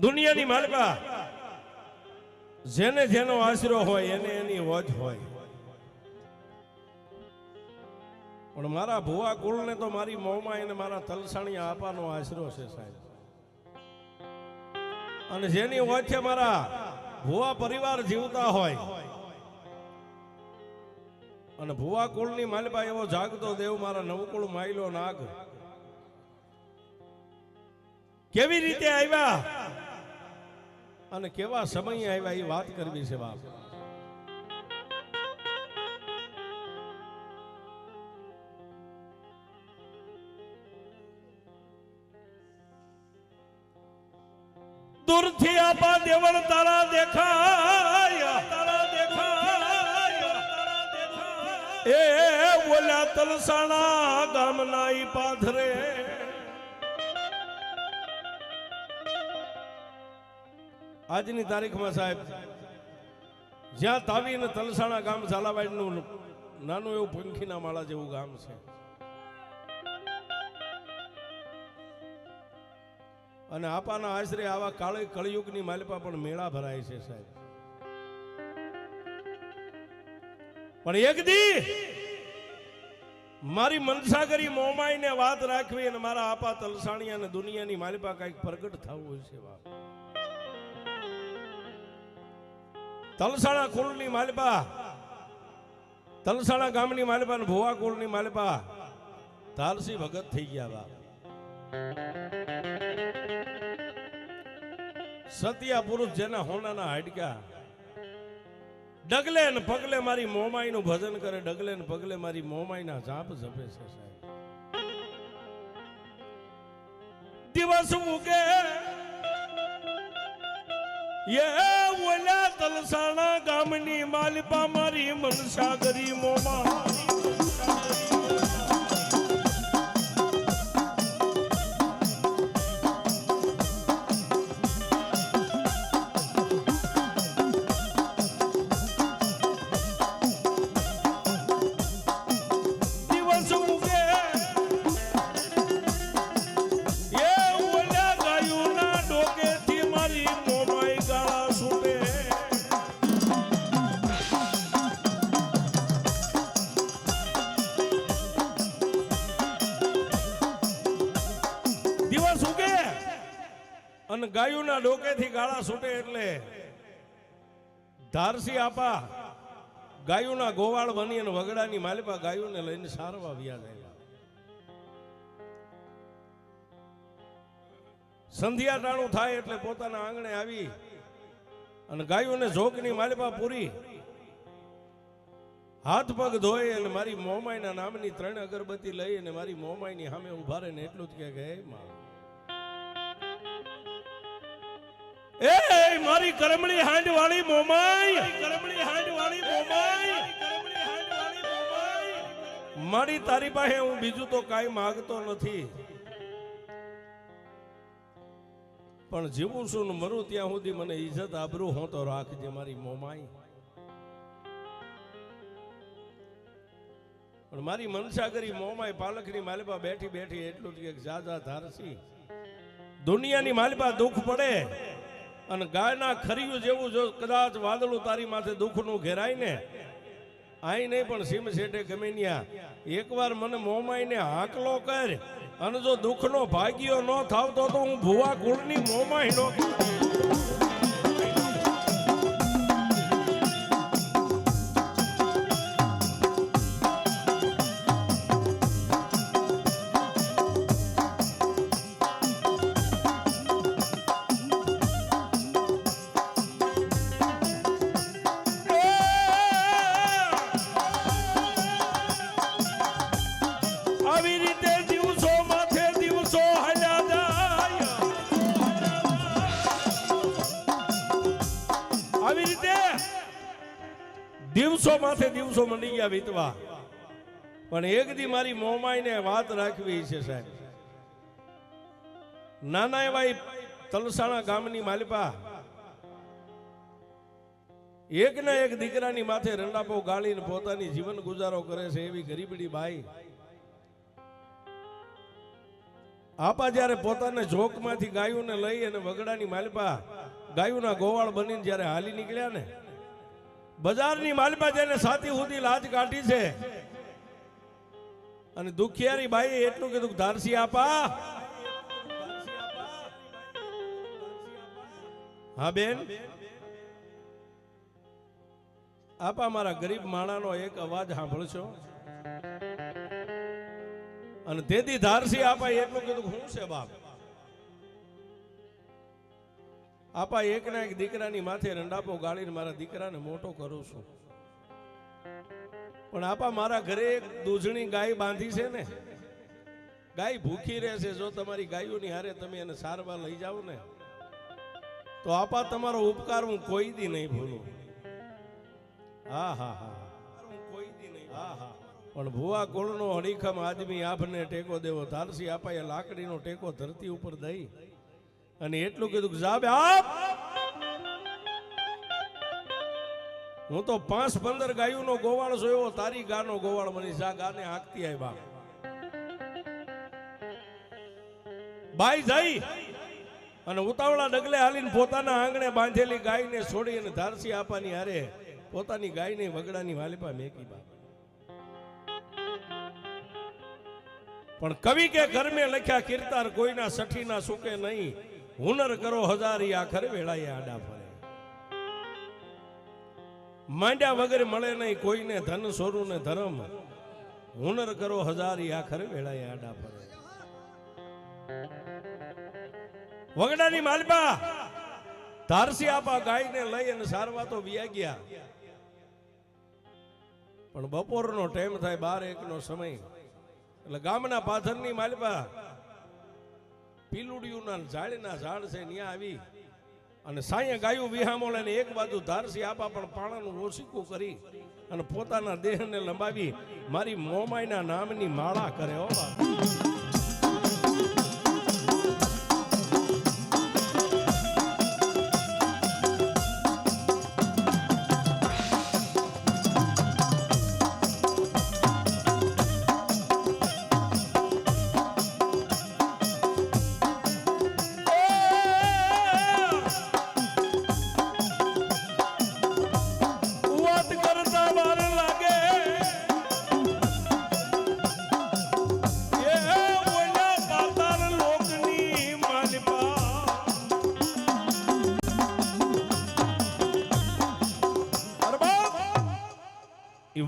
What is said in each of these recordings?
દુનિયાની માલકા, જેને જેનો આશરો હોય, એને એની વજ હોય. પણ મારા ભુવા કુળને તો મારી મોમાં એને મારા તલસાણી આપવાનો આશરો છે સાહેબ. અને જેની વજ છે મારા ભુવા પરિવાર જીવતા હોય. અને ભુવા કુળની માલપા એવો જાગતો દેવ મારા નવકુળ માયલો નાગ. કેવી રીતે આવ્યા? અને કેવા સમય આવ્યા એ વાત કરવી છે બાપ. દૂરથી આપા દેવળ તારા દેખાય તારા દેખાય. એ ઓલા તલસાણા ગામના ઈ પાથરે આજની તારીખમાં સાહેબ, જ્યાં તાવી અને તલસાણા ગામ ઝાલાવાડનું નાનું એવું પંખીના માળા જેવું ગામ છે. અને આપાના આશરે આવા કાળે કળયુગની માલિપા પણ મેળા ભરાય છે સાહેબ. પણ એક દી મારી મનસાગરી મોમાઈને વાત રાખવી અને મારા આપા તલસાણી અને દુનિયાની માલિપા કંઈક પ્રગટ થવું છે બાપ. તલસાણા કુળની માલિપા. તલસાણા ગામની માલિપા અને ભુવા કુળની માલિપા. તાલસી ભગત થઈ ગયા બાપ સતિયા પુરુષ જેના હોનાના હાડકા. ડગલે ને પગલે મારી મોમાઈ નું ભજન કરે, ડગલે ને પગલે મારી મોમાઈ ના જાપ જપે છે સાહેબ. દિવસ ઉગે એ ઓલા તલસાણા ગામની માલિપા મારી મનસાગરી મોમા. અને ગાયુના ડોકેથી ગાળા છૂટે એટલે ધારસી આપા, ગાયુના ગોવાળ બની અને વગડાની માલિપા ગાયુને લઈને સારવા વ્યા જાય. સંધ્યા ટાણું થાય એટલે પોતાના આંગણે આવી અને ગાયોને જોગની માલિપા પૂરી. હાથ પગ ધોઈ અને મારી મોમાઈના નામની ત્રણ અગરબત્તી લઈ અને મારી મોમાઈની સામે ઊભા રહીને એટલું જ કહે કે, "હે માં એ મારી કરમણી હાંડ વાળી મોમાઈ. કરમણી હાંડ વાળી મોમાઈ મારી તારી પાસે હું બીજું તો કાંઈ માંગતો નથી. પણ જીવું છું ને મરું ત્યાં સુધી મને ઈજ્જત આબરૂ હું તો રાખજે, મારી મોમાઈ. પણ મારી મનસા કરી મોમાઈ પાલખની માલિપા બેઠી બેઠી એટલું જ કે જાજા ધારસી. દુનિયાની માલિપા દુઃખ પડે. અને ગાયના ખરીયું જેવું જો કદાચ વાદળું તારી માથે દુઃખનું ઘેરાય ને આઈ નહીં પણ સીમ શેઠે ગમે એકવાર મને મોમાઈને હાકલો કર, અને જો દુઃખનો ભાગ્યો ન થાવતો તો હું ભુવા કુળની મોમાઈ નો દિવસો માથે દિવસો મંડી ગયા વીતવા. પણ એક દી મારી મોમાઈને વાત રાખવી છે સાહેબ. નાના એવા તલસાણા ગામની માલિપા. એક ના એક દીકરાની માથે રંડાપો ગાળીને પોતાની જીવન ગુજારો કરે છે એવી ગરીબડી બાઈ. આપા જ્યારે પોતાને જોકમાંથી ગાયોને લઈ અને વગડાની માલિપા ગાયોના ગોવાળ બનીને જ્યારે હાલી નીકળ્યા ને બજારની માલમાં જેને સાથી સુધી લાજ કાઢી છે. અને દુખિયારી ભાઈ એટલું કીધું ધારસી આપા. હા, બેન? આપા મારા ગરીબ માણાનો એક અવાજ સાંભળશો? અને તેથી ધારસી આપા એટલું કીધું હું છે બાપ? આપા એક ના એક દીકરાની માથે રંડાપો ગાળીને મારા દીકરાને મોટો કરું છું. પણ આપા મારા ઘરે એક દૂધણી ગાય બાંધી છે ને, ગાય ભૂખી રહેશે જો તમારી ગાયોની હારે તમે એને સારવાર લઈ જાઓ ને, તો આપા તમારો ઉપકાર હું કોઈ દી નહીં ભૂલું. હા હા હા. કોઈ દી નહીં પણ ભુવા કુળનો હડીખમ આદમી આપને ટેકો દેવો, ધારસી આપાએ લાકડીનો ટેકો ધરતી ઉપર દઈ. અને એટલું કીધું કે આપ હું તો પાંચ પંદર ગાયોનો ગોવાળ જોયો, તારી ગાનો ગોવાળ બની જા, ગાને હાંકતી બાપ. ભાઈ જઈ અને ઉતાવળા ડગલે હાલીને પોતાના આંગણે બાંધેલી ગાયને છોડી અને ધારસી આપવાની હારે પોતાની ગાયને વગડાની વાલીપા મેકી બાપ. પણ કવિ કે ઘર લખ્યા, કીર્તાર કોઈના સઠીના સુકે નહીં. હુનર કરો હજારી આખરે વેળાએ આડા ફરે. માંડ્યા વગર મળે નહીં, કોઈને ધન સોરું ને ધર્મ. હુનર કરો હજારી આખરે વેળાએ આડા ફરે. વગડાની માલપા, ધારસી આપા ગાયને લઈ અને સારવા તો વ્યા ગયા. પણ બપોરનો ટાઈમ થાય બાર એકનો સમય. એટલે ગામના પાથરની માલપા પીલુડિયુંના ઝાડના ઝાડ છે ત્યાં આવી. અને સાંયે ગાયું વિહામોળે ને એક બાજુ ધારસી આપા પણ પાણાનું ઓછીકું કરી અને પોતાના દેહને લંબાવી મારી મોમાઈના નામની માળા કરે, હો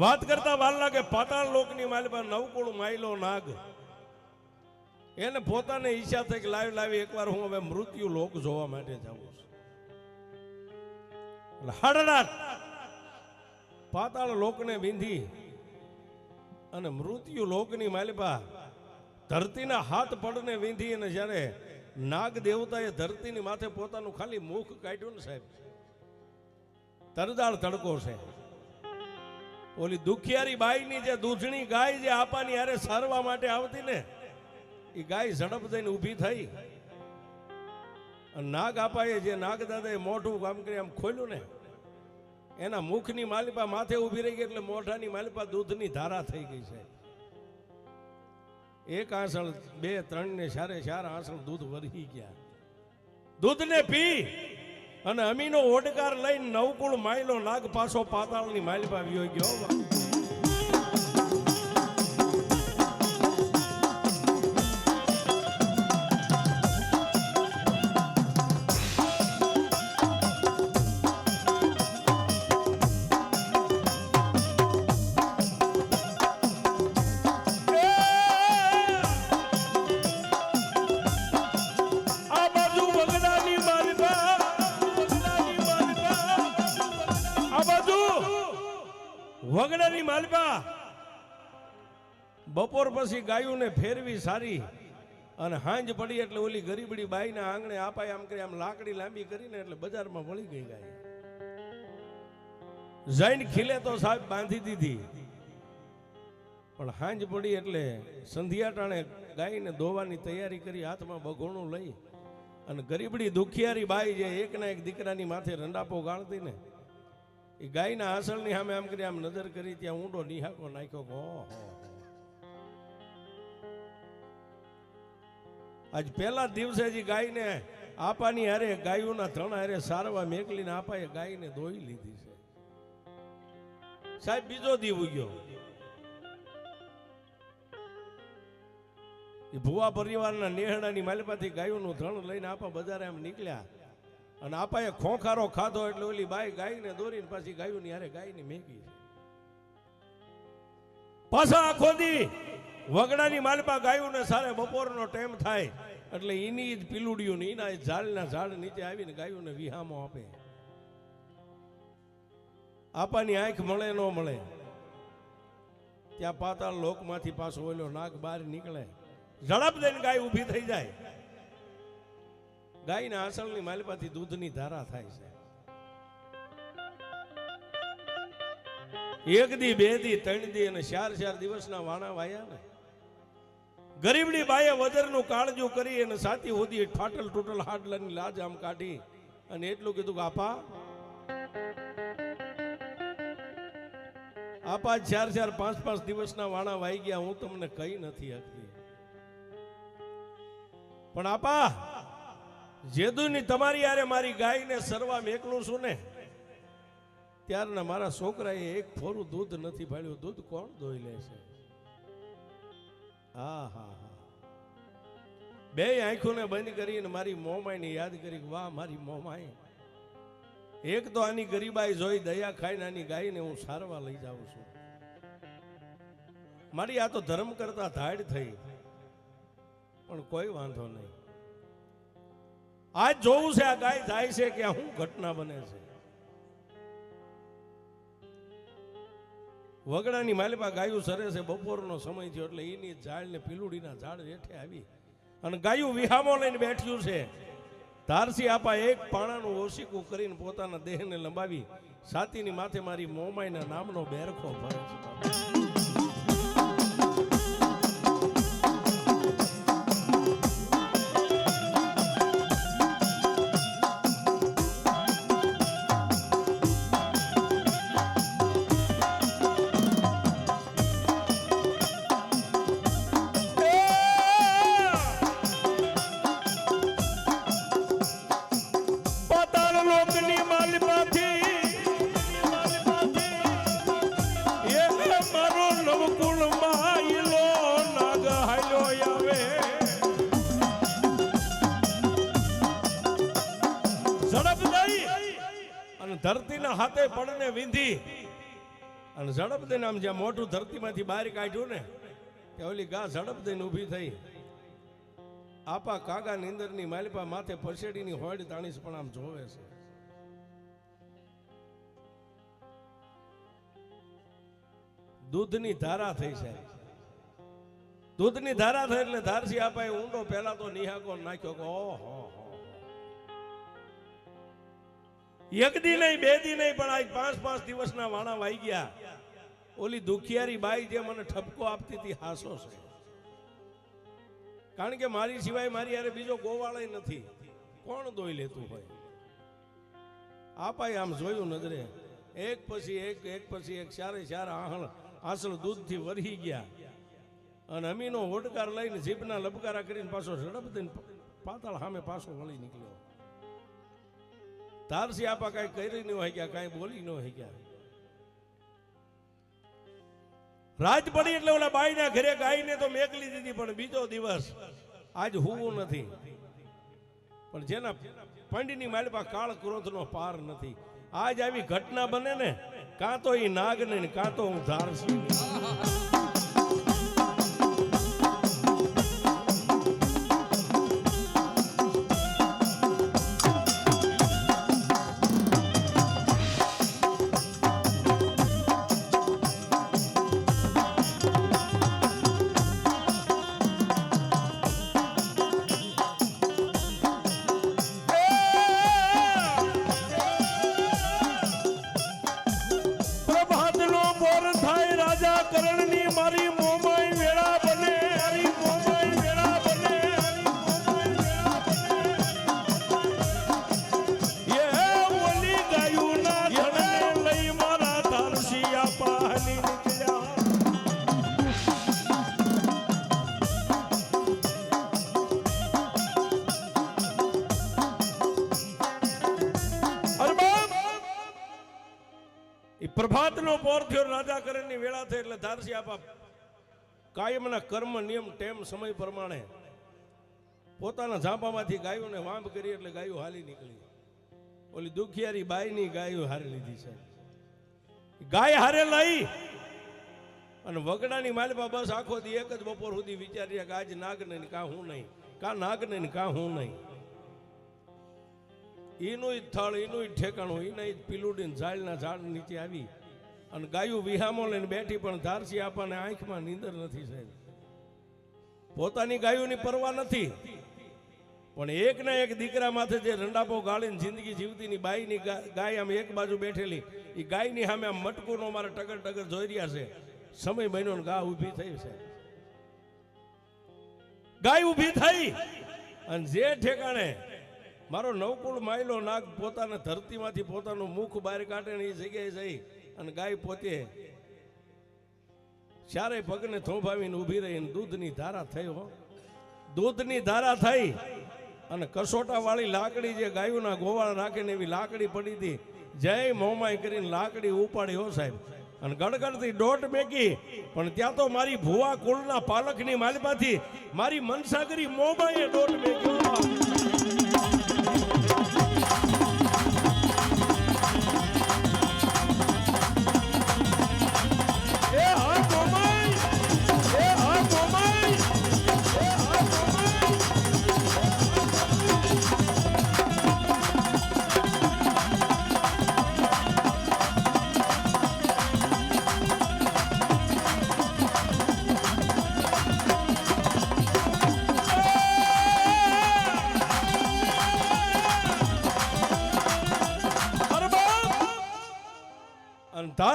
વાત કરતા વાર લાગે, પાતાળ લોકની પર નવકુળ માયલો નાગ. એને પોતાને ઈચ્છા થઈ કે લાવી લાવી, એકવાર હું હવે મૃત્યુ લોક જોવા માટે જાઉં છું. હડડાટ. પાતાળ લોકને વિંધી અને મૃત્યુ લોકની માલિપા ધરતીના હાથ પડને વિંધી અને જ્યારે નાગ દેવતાએ ધરતીની માથે પોતાનું ખાલી મુખ કાઢ્યું ને સાહેબ, તરદાળ તડકો છે. ઓલી દુખિયારી બાઈની જે દૂધણી ગાય જે આપાની હારે સારવા માટે આવતી ને, એ ગાય ઝડપ થઈને ઊભી થઈ. અને નાગ આપાએ જે નાગ દાદાએ મોઢું કામ કરી આમ ખોલ્યું ને, એના મુખની માલિપા માથે ઊભી રહી ગઈ એટલે મોઢાની માલિપા દૂધની ધારા થઈ ગઈ છે. એક આસણ બે ત્રણ ને ચારે ચાર આસણ દૂધ વરહી ગયા. દૂધને પી. અને અમીનો ઓડકાર લઈને નવકુળ માયલો નાગ પાછો પાતાળની માલિપા વિયો ગયો બપોર પછી ગાયોને ફેરવી સારી અને હાંજ પડી એટલે ઓલી ગરીબડી બાઈના આંગણે આપાય આમ કરી, આમ લાકડી લાંબી કરીને એટલે બજારમાં વળી ગઈ ગાય. જૈન ખીલે તો સાહેબ બાંધી દીધી. પણ હાંજ પડી એટલે સંધ્યા ટાણે ગાયને ધોવાની તૈયારી કરી, હાથમાં બગોણું લઈ અને ગરીબડી દુખિયારી બાઈ જે એકના એક દીકરાની માથે રંડાપો ગાળતી ને, એ ગાયના આસળની સામે આમ કરી, આમ નજર કરી, ત્યાં ઊંડો નિહાકો નાખ્યો કે આજ પહેલા દિવસે જ ગાયને આપાની હારે, ગાયોના ત્રણ હારે સારવા મેકલીને આપાએ ગાયને ધોઈ લીધી છે. સાહેબ, બીજો દીવ ગયો એ ભુવા પરિવારના નેહડાની માલિપાથી ગાયોનું ધણ લઈને આપા બજારે આમ નીકળ્યા. અને આપાએ ખોખારો ખાધો એટલે ઓલી બાઈ ગાયને દોરીને પાછી ગાયોની હારે ગાયને મેકી છે. પાછા આખો દી વગડાની માલપા ગાયું ને સારે બપોરનો ટાઈમ થાય. એટલે એની જ પીલુડિયું ને એના ઝાડના ઝાડ નીચે આવીને ગાયું ને વિહામો આપે. આપાની આંખ મળે ન મળે. ત્યાં પાતાળ લોકમાંથી પાછો ઓલો નાક બહાર નીકળે. ઝડપ દઈને ગાય ઊભી થઈ જાય. ગાયના આસળની માલપાથી દૂધની ધારા થાય છે. એક દી બે દી ત્રણ દી અને ચાર ચાર દિવસના વાણા વાયા ને. ગરીબની બાએ વજરનું કાળજું કરી અને સાથી હોદી ફાટલ ટૂટલ હાડલાની લાજ આમ કાઢી અને એટલું કીધું કે, આપા આપા ચાર ચાર, પાંચ પાંચ દિવસના વાણા વાઈ ગયા, હું તમને કઈ નથી આપતી. પણ આપા, જેદુની તમારી યારે મારી ગાયને સરવા મેકલું છું ને, ત્યારના મારા છોકરાએ એક ફોરું દૂધ નથી ભાડ્યું દૂધ કોણ દોઈ લે છે? હા હા હા. બે આંખોને બંધ કરીને મારી મોમાઈને યાદ કરી વાહ, મારી મોમાઈ એક તો આની ગરીબાઈ જોઈ દયા ખાઈને આની ગાયને હું સારવા લઈ જાઉં છું. મારી આ તો ધર્મ કરતા ધાડ થઈ. પણ કોઈ વાંધો નહીં. આજ જોવું છે આ ગાય જાય છે કે શું ઘટના બને છે? વગડાની માલિપા ગાયું સરે છે, બપોરનો સમય થયો એટલે એની ઝાડ ને પીલુડીના ઝાડ હેઠે આવી. અને ગાયું વિહામો લઈને બેઠ્યું છે. ધારસી આપા એક પાણાનું ઓશીકું કરીને પોતાના દેહને લંબાવી સાતીની માથે મારી મોમાઈના નામનો બેરખો ભરે છે. હાથે પડને વિંધી. અને ઝડપ દઈને આમ જ્યાં મોટું ધરતીમાંથી બહાર કાઢ્યું ને, ત્યાં ઓલી ગા ઝડપ દઈને ઊભી થઈ. આપા કાગા નીંદરની માલિપા માથે પરસેડીની હોડ તાણીસ પણ આમ જોવે છે. દૂધની ધારા થઈ છે. દૂધની ધારા થઈ એટલે ધારસી આપાએ ઊંડો પહેલા તો નિહાકો નાખ્યો ઓહો. હો, હો. એક દી નહીં બે દી નહીં પણ આજ પાંચ પાંચ દિવસના વાણા વાઈ ગયા. ઓલી દુખિયારી બાઈ જે મને ઠપકો આપતી હતી હાસો છે. કારણ કે મારી સિવાય મારી યારે બીજો ગોવાળાય નથી. કોણ દોઈ લેતું હોય? આપાએ આમ જોયું નજરે. એક પછી એક એક પછી એક ચારે ચાર આહણ આસળ દૂધથી વરહી ગયા. અને અમીનો હોડકાર લઈને જીભના લબકારા કરીને પાછો ઝડપ દઈને પાતાળ સામે પાછો વળી નીકળ્યો. તારસી આપા કાંઈ કરી ન હોય ગયા કઈ બોલી ન હોય ગયા રાત પડી એટલે ઓલા બાઈના ઘરે ગાયને તો મેકલી દીધી, પણ બીજો દિવસ આજ હોવું નથી. પણ જેના પંડની માલપા કાળ ક્રોધનો પાર નથી. આજ આવી ઘટના બને ને, કાં તો એ નાગ ને કાં તો હું ધારસી પોર થયો રાજા વેળા થઈ એટલે ધારસી આપા કાયમના કર્મ, નિયમ, ટેમ, સમય પ્રમાણે પોતાના ઝાંપામાંથી ગાયોને વાંભ કરી એટલે ગાયો હાલી નીકળી. ઓલી દુખિયારી બાઈની ગાયો હારી લીધી છે. ગાય હારે લઈ અને વગડાની માલપા બસ આખો દી એક જ બપોર સુધી વિચારીએ કે આજ નાગ નહીં કા હું નહીં? કા નાગ નહીં કા હું નહીં? એનું થળ એનું ઠેકાણું એના પીલુડીને ઝાડના ઝાડ નીચે આવી. અને ગાયું વિહામો લઈને બેઠી પણ ધારસી આપણને આંખમાં નીંદર નથી સાહેબ. પોતાની ગાયોની પરવા નથી. પણ એક ને એક દીકરા માથે જે રંડાપો ગાળીને જિંદગી જીવતીની બાઈની ગાય આમ એક બાજુ બેઠેલી, એ ગાયની સામે આમ મટકુનો મારે ટગર ટગર જોઈ રહ્યા છે. સમય બન્યો ગા ઊભી થઈ છે ગાય ઊભી થઈ. અને જે ઠેકાણે મારો નવકુળ માયલો નાગ પોતાના ધરતીમાંથી પોતાનું મુખ બહાર કાઢે ને એ જગ્યાએ જઈ અને ગાય પોતે ચારે પગને થોભાવીને ઊભી રહીને દૂધની ધારા થઈ હો. દૂધની ધારા થઈ અને કસોટા વાળી લાકડી જે ગાયોના ગોવાળ રાખીને એવી લાકડી પડી હતી, જય મોમાઈ કરીને લાકડી ઉપાડી હો સાહેબ. અને ગડગડથી દોટ મેકી, પણ ત્યાં તો મારી ભુવા કુળના પાલકની માલિપાથી મારી મનસાગરી મોમાએ દોટ મેક્યો.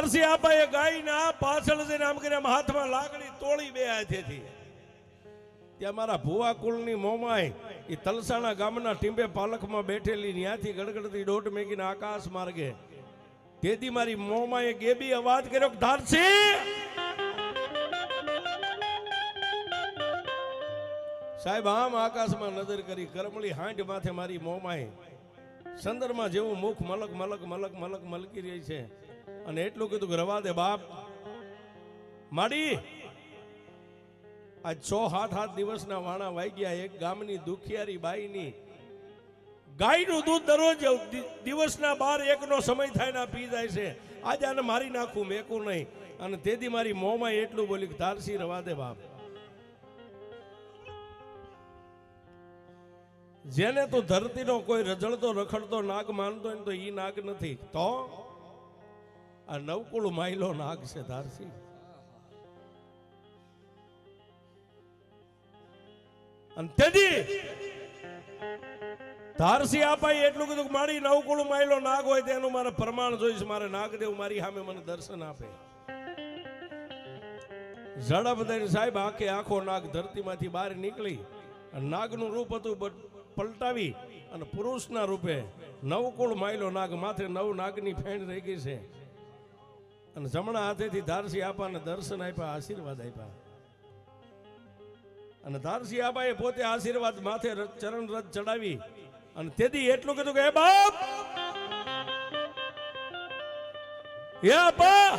અને ધારસી આપા એ ગાયના પાછળ જઈને આમ કરીને હાથમાં લાકડી તોડી બે હાથેથી. ત્યાં મારા ભુવા કુળની મોમાય એ તલસાણા ગામના ટીંબે પાલખમાં બેઠેલી ત્યાંથી ગડગડતી દોટ મેકીને આકાશ માર્ગે. તેથી મારી મોમાએ ગેબી અવાજ કર્યો ધારસી સાહેબ, આમ આકાશમાં નજર કરી કરમળી હાંડ માથે મારી મોમાએ સંદરમાં જેવું મુખ મલક મલક મલક મલક મલકી રહી છે. અને એટલું કીધું રવા દે બાપ. માડી, આ છ હાથ હાથ દિવસના વાણા વાગ્યા એક ગામની દુખિયારી બાઈની ગાયનું દૂધ દરરોજ દિવસના બાર એકનો સમય થાય ને પી જાય છે. આજે આને મારી નાખું, મેકું નહીં. અને તેથી મારી મોંમાં એટલું બોલી તારસી રવા દે બાપ. જેને તું ધરતીનો કોઈ રજળતો, રખડતો, નાગ માનતો હોય તો એ નાગ નથી. તો? આ નવકુળ માયલો નાગ છે ધારસી અને તેથી ધારસી આપાઈ એટલું કીધું કે મારી નવકુળ માયલો નાગ હોય તેનું મારે પ્રમાણ જોઈશ, મારે નાગદેવ મારી સામે મને દર્શન આપે. ઝડપ દઈને સાહેબ, આખે આખો નાગ ધરતીમાંથી બહાર નીકળી અને નાગનું રૂપ હતું પલટાવી અને પુરુષના રૂપે નવકુળ માયલો નાગ માથે નવ નાગની ફેણ રહી ગઈ છે. અને જમણા હાથેથી ધારસી આપાને દર્શન આપ્યા, આશીર્વાદ આપ્યા. અને ધારસી આપાએ પોતે આશીર્વાદ માથે ચરણ રથ ચડાવી અને તેથી એટલું કીધું કે બાપ! હે આપા!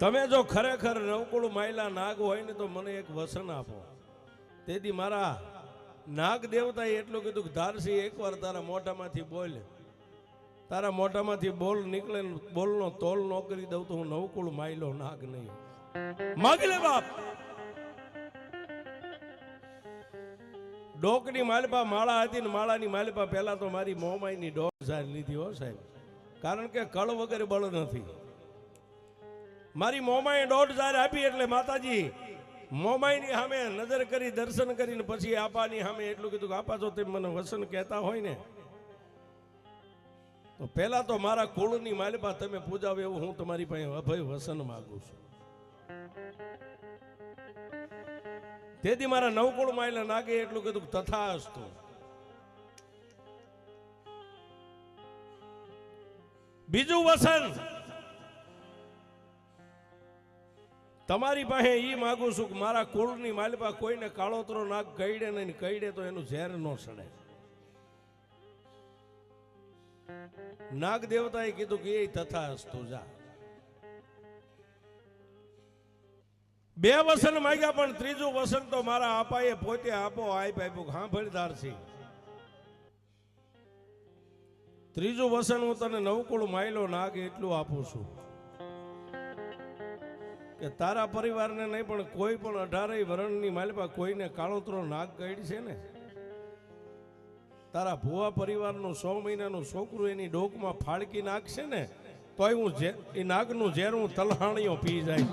તમે જો ખરેખર નવકુળ માયલા નાગ હોય ને તો મને એક વસન આપો. તેથી મારા નાગ દેવતાએ એટલું કીધું કે, ધારસી, એકવાર તારા મોઢામાંથી બોલ. તારા મોઢામાંથી બોલ નીકળે બોલનો તોલ ન કરી દઉં તો હું નવકુળ માયલો નાગ નહીં. માગી લે બાપ. ડોકની માલપા માળા હતી ને માળાની માલપા પહેલા તો મારી મોમાઈની ડોક સાહેબ લીધી હો સાહેબ. કારણ કે કળ વગર બળ નથી. મારી મોમાએ દોઢ હજાર આપી એટલે માતાજી, મોમાઈની સામે નજર કરી, દર્શન કરીને પછી આપાની સામે એટલું કીધું કે, આપા જો તેમ મને વસન કહેતા હોય ને પહેલા તો મારા કુળની માલિપા તમે પૂજાવ એવું હું તમારી પાસે અભય વસન માગું છું. તેથી મારા નવકુળ માયલા નાગે એટલું કીધું તથા તથાસ્તુ. બીજું વસન. તમારી પાસે એ માગું છું કે મારા કુળની માલિપા કોઈને કાળોતરો નાગ કઈડે નહીં કઈડે તો એનું ઝેર ન સડે. નાગ દેવતાએ કીધું કે એ તથા જા. બે વસન માંગ્યા, પણ ત્રીજું વસન તો મારા આપાએ પોતે આપો, આપ આપ્યું. હા ભળદારસી ત્રીજું વસન હું તને નવકુળ માયલો નાગ એટલું આપું છું. કે તારા પરિવારને નહીં, પણ કોઈ પણ અઢારેય વરણની માલિપા કોઈને કાળોતરો નાગ કઈડી છે ને? તારા ભુવા પરિવારનું સો મહિનાનું છોકરું એની ડોકમાં ફાળકી નાખશે ને, તોય હું એ નાગનું ઝેર હું તલહાણીઓ પી જાય.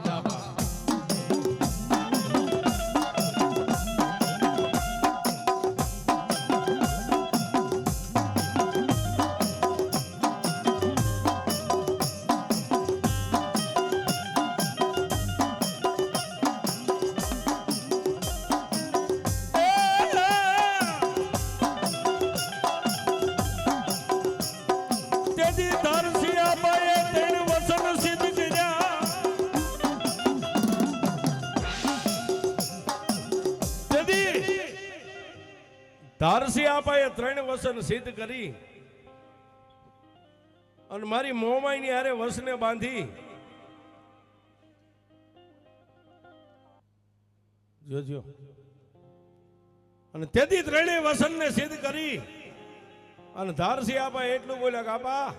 સિદ્ધ કરી અને મારી મોમાઈની હારે વસને બાંધી. જોજો. અને તેથી ત્રણેય વસનને સિદ્ધ કરી. અને ધારસી આપા એટલું બોલ્યા કે, આપા,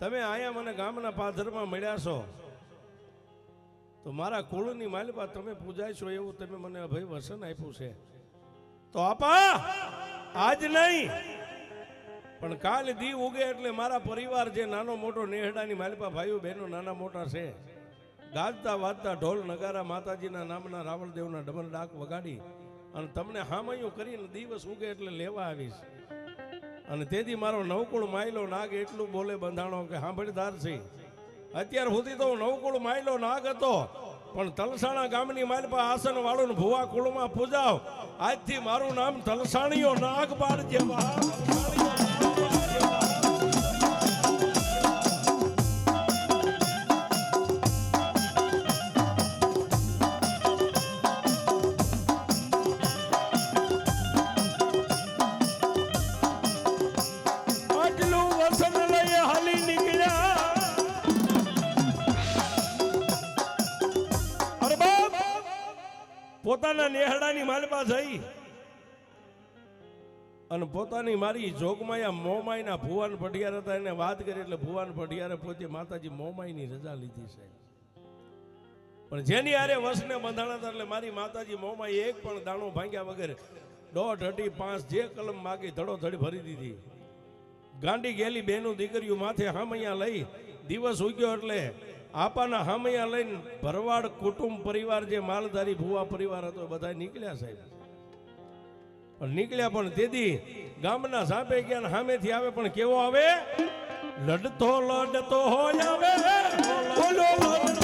તમે અહીંયા મને ગામના પાથરમાં મળ્યા છો. તો મારા કુળની માલિપા તમે પૂજાય છો એવું તમે મને અભય વસન આપ્યું છે. તો આપા, આજ નહીં. પણ કાલ દી ઉગે એટલે મારા પરિવાર જે નાનો મોટો નેહડાની માલિપા ભાઈઓ બહેનો નાના મોટા છે ગાજતા વાજતા ઢોલ નગારા માતાજીના નામના રાવણદેવના ડબલ ડાક વગાડી અને તમને હામયું કરીને દિવસ ઉગે એટલે લેવા આવીશ. અને તેથી મારો નવકુળ માયલો નાગ એટલું બોલે બંધાણો કે સાંભળદાર છે. અત્યાર સુધી તો નવકુળ માયલો નાગ હતો. પણ તલસાણા ગામની માલપા આસન વાળું ભુવા કુળમાં પૂજાવ આજથી મારું નામ તલસાણીઓ નાગ પાડજે નેહડાની માલપા જઈ અને પોતાની મારી જોગમાયા મોમાઈના ભુવાન ભટિયાર હતા. એને વાત કરી એટલે ભુવાન ભટિયારે પોતે માતાજી મોમાઈની રજા લીધી છે. પણ જેની આરે વસને બંધાણા હતા એટલે મારી માતાજી મોમાઈ એક પણ દાણો ભાંગ્યા વગર દોઢ અઢી પાંચ જે કલમ માગી ધડો ધડી ભરી દીધી. ગાંડી ગેલી બેનું દીકરીઓ માથે હામૈયા લઈ દિવસ ઉગ્યો એટલે આપાના હામૈયા લઈને ભરવાડ કુટુંબ પરિવાર જે માલધારી ભુવા પરિવાર હતો બધા નીકળ્યા સાહેબ. પણ નીકળ્યા પણ તેથી ગામના સાપે ગયા સામેથી આવે, પણ કેવો આવે? લડતો લડતો હોય આવે.